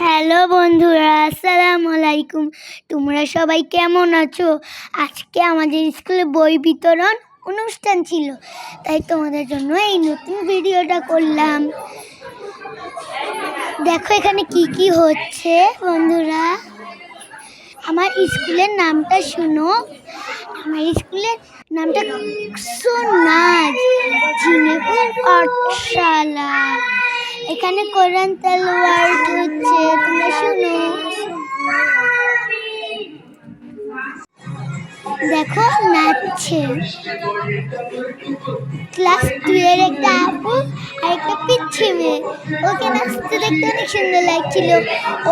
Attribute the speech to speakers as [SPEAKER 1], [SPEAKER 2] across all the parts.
[SPEAKER 1] Hello বন্ধুরা, আসসালামু আলাইকুম। তোমরা সবাই কেমন আছো? আজকে আমাদের স্কুলে বই বিতরণ অনুষ্ঠান ছিল, তাই তোমাদের জন্য এই নতুন ভিডিওটা করলাম। দেখো এখানে কি কি হচ্ছে বন্ধুরা। আমার স্কুলের নামটা শোনো। আমার স্কুলের নামটা সোনাজ পাঠশালা। এখানে কোরআন তেলাওয়াত হচ্ছে, তোমরা শুনো। দেখো, নাচছে। ক্লাস টু এর একটা আপু আর একটা পিচ্ছি মেয়ে। ওকে নাচতে দেখতে অনেক সুন্দর লাগছিল।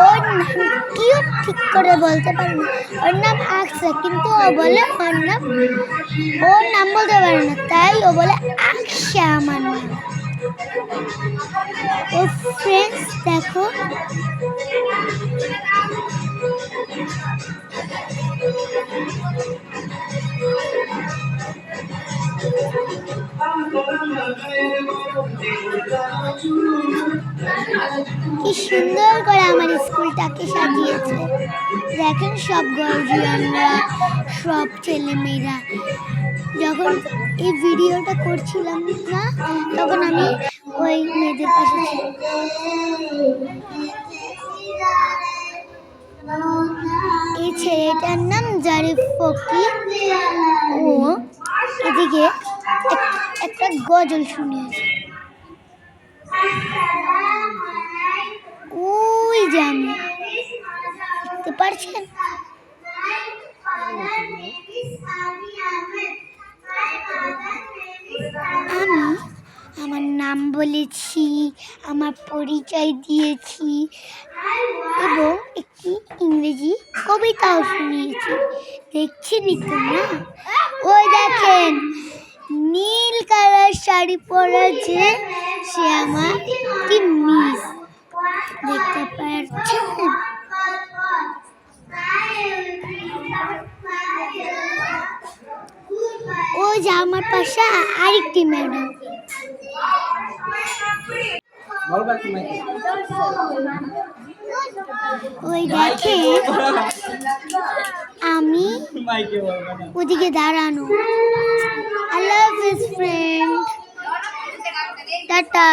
[SPEAKER 1] ওর নাম কিও ঠিক করে বলতে পারে না। ওর নাম আকসা, কিন্তু ও বলে ওর নাম ওর নাম বলতে পারে না, তাই ও বলে আকসা আমার নাম। ও ফ্রেন্ডস দেখো। কি সুন্দর করে আমার স্কুলটাকে সাজিয়েছে। দেখেন সব গার্জিয়ানরা, সব ছেলেমেয়েরা। যখন এই ভিডিওটা করছিলাম না, তখন আমি ওই মেয়েদের পাশে এই ছেলেটার নাম জারিফ ফকি ও এদিকে এক- একটা গজল শুনিয়েছে ওই আমি। দেখতে পারছেন? আমার নাম বলেছি, আমার পরিচয় দিয়েছি এবং একটি ইংরেজি কবিতাও শুনিয়েছি। দেখছেনই তো না ওই দেখেন, নীল কালার শাড়ি পরা যে সে আমার কি মিস। দেখতে পাচ্ছেন? ও যে আমার পাশে আরেকটি ম্যাডাম। ওই দেখে আমি ওদিকে দাঁড়ানো। I love his friend tata.